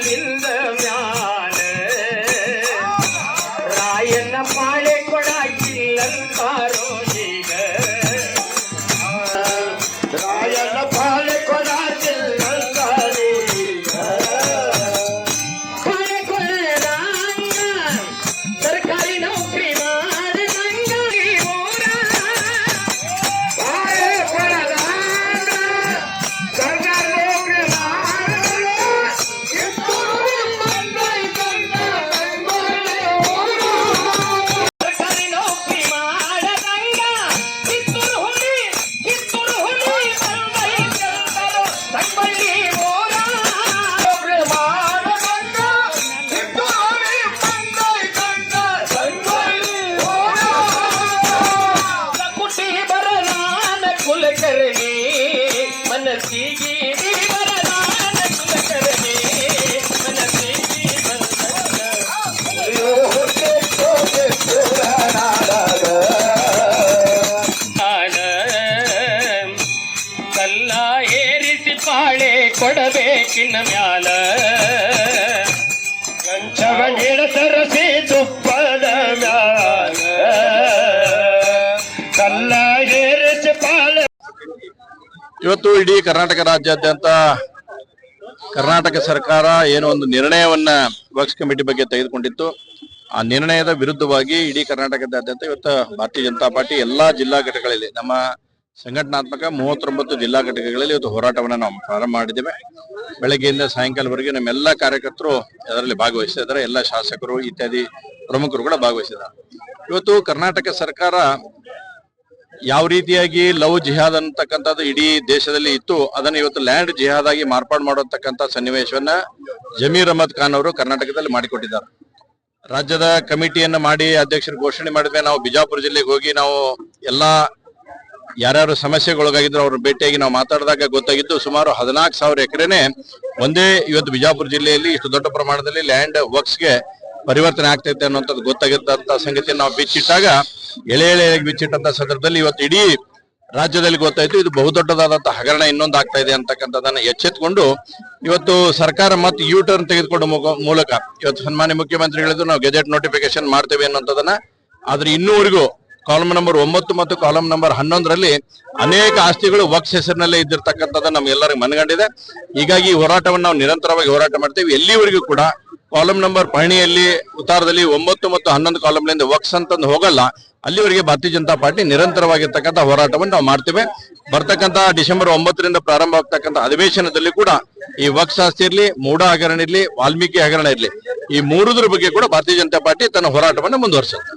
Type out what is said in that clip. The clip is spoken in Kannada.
வாழ்கின்ற ಪಾಳೆ ಕೊಡಬೇಕಿನ ಮ್ಯಾಲ. ಕಂಚವನಿಡ ಸರಸಿ ತುಪ್ಪದ ಮ್ಯಾಲ. ಕಲ್ಲ ಪಾಳೆ ಇವತ್ತು ಇಡೀ ಕರ್ನಾಟಕ ರಾಜ್ಯಾದ್ಯಂತ ಕರ್ನಾಟಕ ಸರ್ಕಾರ ಏನೋ ಒಂದು ನಿರ್ಣಯವನ್ನ ವಕ್ಸ್ ಕಮಿಟಿ ಬಗ್ಗೆ ತೆಗೆದುಕೊಂಡಿತ್ತು. ಆ ನಿರ್ಣಯದ ವಿರುದ್ಧವಾಗಿ ಇಡೀ ಕರ್ನಾಟಕದಾದ್ಯಂತ ಇವತ್ತು ಭಾರತೀಯ ಜನತಾ ಪಾರ್ಟಿ ಎಲ್ಲಾ ಜಿಲ್ಲಾ ಘಟಕಗಳಲ್ಲಿ ನಮ್ಮ ಸಂಘಟನಾತ್ಮಕ ಮೂವತ್ತೊಂಬತ್ತು ಜಿಲ್ಲಾ ಘಟಕಗಳಲ್ಲಿ ಇವತ್ತು ಹೋರಾಟವನ್ನು ನಾವು ಪ್ರಾರಂಭ ಮಾಡಿದ್ದೇವೆ. ಬೆಳಗ್ಗೆಯಿಂದ ಸಾಯಂಕಾಲವರೆಗೆ ನಮ್ಮೆಲ್ಲ ಕಾರ್ಯಕರ್ತರು ಅದರಲ್ಲಿ ಭಾಗವಹಿಸಿದ್ದಾರೆ. ಎಲ್ಲ ಶಾಸಕರು, ಇತ್ಯಾದಿ ಪ್ರಮುಖರು ಕೂಡ ಭಾಗವಹಿಸಿದ್ದಾರೆ. ಇವತ್ತು ಕರ್ನಾಟಕ ಸರ್ಕಾರ ಯಾವ ರೀತಿಯಾಗಿ ಲವ್ ಜಿಹಾದ್ ಅಂತಕ್ಕಂಥದ್ದು ಇಡೀ ದೇಶದಲ್ಲಿ ಇತ್ತು, ಅದನ್ನ ಇವತ್ತು ಲ್ಯಾಂಡ್ ಜಿಹಾದ್ ಆಗಿ ಮಾರ್ಪಾಡು ಮಾಡತಕ್ಕಂಥ ಸನ್ನಿವೇಶವನ್ನ ಜಮೀರ್ ಅಹಮದ್ ಖಾನ್ ಅವರು ಕರ್ನಾಟಕದಲ್ಲಿ ಮಾಡಿಕೊಟ್ಟಿದ್ದಾರೆ. ರಾಜ್ಯದ ಕಮಿಟಿಯನ್ನು ಮಾಡಿ ಅಧ್ಯಕ್ಷರು ಘೋಷಣೆ ಮಾಡಿದ್ಮೇಲೆ ನಾವು ಬಿಜಾಪುರ ಜಿಲ್ಲೆಗೆ ಹೋಗಿ ನಾವು ಎಲ್ಲಾ ಯಾರ್ಯಾರು ಸಮಸ್ಯೆಗೊಳಗಾಗಿದ್ರು ಅವ್ರ ಭೇಟಿಯಾಗಿ ನಾವು ಮಾತಾಡಿದಾಗ ಗೊತ್ತಾಗಿದ್ದು ಸುಮಾರು ಹದಿನಾಲ್ಕು ಸಾವಿರ ಎಕರೆನೆ ಒಂದೇ ಇವತ್ತು ಬಿಜಾಪುರ ಜಿಲ್ಲೆಯಲ್ಲಿ ಇಷ್ಟು ದೊಡ್ಡ ಪ್ರಮಾಣದಲ್ಲಿ ಲ್ಯಾಂಡ್ ವರ್ಕ್ಸ್ಗೆ ಪರಿವರ್ತನೆ ಆಗ್ತೈತೆ ಅನ್ನೋಂಥದ್ದು ಗೊತ್ತಾಗಿದ್ದಂತ ಸಂಗತಿಯನ್ನು ನಾವು ಬಿಚ್ಚಿಟ್ಟಾಗ ಎಳೆ ಎಳೆಯಾಗಿ ಬಿಚ್ಚಿಟ್ಟಂತ ಸಂದರ್ಭದಲ್ಲಿ ಇವತ್ತು ಇಡೀ ರಾಜ್ಯದಲ್ಲಿ ಗೊತ್ತಾಯ್ತು, ಇದು ಬಹುದೊಡ್ಡದಾದಂತಹ ಹಗರಣ ಇನ್ನೊಂದು ಆಗ್ತಾ ಇದೆ ಅಂತಕ್ಕಂಥದ್ದನ್ನ ಎಚ್ಚೆತ್ಕೊಂಡು ಇವತ್ತು ಸರ್ಕಾರ ಮತ್ತೆ ಯೂ ಟರ್ನ್ ತೆಗೆದುಕೊಂಡು ಮೂಲಕ ಇವತ್ತು ಸನ್ಮಾನ್ಯ ಮುಖ್ಯಮಂತ್ರಿಗಳಿದ್ದು ನಾವು ಗೆಜೆಟ್ ನೋಟಿಫಿಕೇಶನ್ ಮಾಡ್ತೇವೆ ಅನ್ನೋಂಥದ್ದನ್ನ ಆದ್ರೆ ಇನ್ನೂವರೆಗೂ ಕಾಲಮ್ ನಂಬರ್ ಒಂಬತ್ತು ಮತ್ತು ಕಾಲಮ್ ನಂಬರ್ ಹನ್ನೊಂದರಲ್ಲಿ ಅನೇಕ ಆಸ್ತಿಗಳು ವಕ್ಸ್ ಹೆಸರಿನಲ್ಲೇ ಇದ್ದಿರ್ತಕ್ಕಂಥದ್ದು ನಮ್ಗೆಲ್ಲರಿಗೂ ಮನಗಂಡಿದೆ. ಹೀಗಾಗಿ ಈ ಹೋರಾಟವನ್ನು ನಾವು ನಿರಂತರವಾಗಿ ಹೋರಾಟ ಮಾಡ್ತೀವಿ. ಎಲ್ಲಿವರೆಗೂ ಕೂಡ ಕಾಲಮ್ ನಂಬರ್ ಪಹಣಿಯಲ್ಲಿ ಉತ್ತಾರದಲ್ಲಿ ಒಂಬತ್ತು ಮತ್ತು ಹನ್ನೊಂದು ಕಾಲಮ್ನಿಂದ ವಕ್ಸ್ ಅಂತಂದು ಹೋಗಲ್ಲ. ಅಲ್ಲಿವರೆಗೆ ಭಾರತೀಯ ಜನತಾ ಪಾರ್ಟಿ ನಿರಂತರವಾಗಿರ್ತಕ್ಕಂಥ ಹೋರಾಟವನ್ನು ನಾವು ಮಾಡ್ತೇವೆ. ಬರ್ತಕ್ಕಂಥ ಡಿಸೆಂಬರ್ ಒಂಬತ್ತರಿಂದ ಪ್ರಾರಂಭ ಆಗ್ತಕ್ಕಂಥ ಅಧಿವೇಶನದಲ್ಲಿ ಕೂಡ ಈ ವಕ್ಸ್ ಆಸ್ತಿ ಇರಲಿ ಮೂಡ ಹಗರಣ ಇರಲಿ, ವಾಲ್ಮೀಕಿ ಹಗರಣ ಇರಲಿ, ಈ ಮೂರುದ್ರ ಬಗ್ಗೆ ಕೂಡ ಭಾರತೀಯ ಜನತಾ ಪಾರ್ಟಿ ತನ್ನ ಹೋರಾಟವನ್ನು ಮುಂದುವರಿಸುತ್ತೆ.